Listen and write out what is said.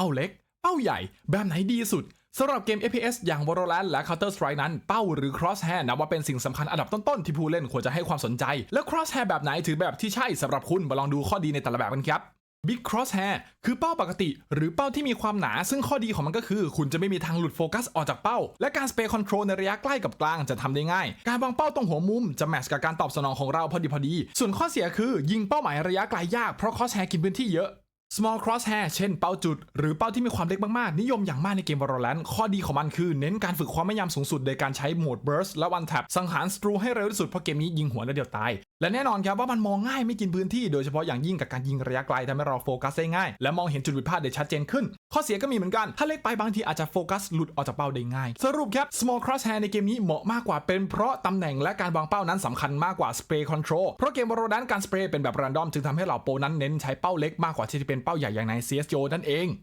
เป้าเล็ก เป้าใหญ่ แบบไหนดีสุดสำหรับเกม FPS อย่าง Valorant และ Counter Strike นั้น เป้าหรือ Crosshair นับว่าเป็นสิ่งสำคัญอันดับต้น ๆ ที่ผู้เล่นควรจะให้ความสนใจ และ Crosshair แบบไหนถือแบบที่ใช่สำหรับคุณมาลองดูข้อดีในแต่ละแบบกันครับ Big Crosshair คือเป้าปกติ หรือเป้าที่มีความหนา ซึ่งข้อดีของมันก็คือ คุณจะไม่มีทางหลุดโฟกัสออกจากเป้า และการ Spray Control ในระยะใกล้กับกลางจะทำได้ง่าย การวางเป้าตรงหัวมุมจะแมทช์กับการตอบสนองของเราพอดีพอดี ส่วนข้อเสียคือยิงเป้าหมายระยะไกลยากเพราะ Crosshair กินพื้นที่เยอะ small crosshair เช่นเป้าจุด หรือเป้าที่มีความเล็กมากๆ นิยมอย่างมากในเกม Valorant ข้อดีของมันคือเน้นการฝึกความแม่นยำสูงสุดโดยการใช้โหมด burst และ one tap สังหารศัตรูให้เร็วที่สุดเพราะเกมนี้ยิงหัวแล้วเดียวตาย และแน่นอนครับว่ามันมองง่ายไม่กินพื้นที่โดยเฉพาะอย่างยิ่งกับการยิงระยะไกลทำให้เราโฟกัสได้ง่าย และมองเห็นจุดผิดพลาดได้ชัดเจนขึ้น ข้อเสียก็มีเหมือนกัน ถ้าเล็กไปบางทีอาจจะโฟกัสหลุดออกจากเป้าได้ง่าย สรุปครับ small crosshair ในเกมนี้เหมาะมากกว่าเป็นเพราะตำแหน่งและการวางเป้านั้นสำคัญมากกว่า spray control เพราะเกม Valorant การ spray เป็นแบบ random จึงทำให้เราโปรนั้นเน้นใช้เป้าเล็กมากกว่าที่จะเป็นเป้าใหญ่อย่างใน CSGO นั่นเอง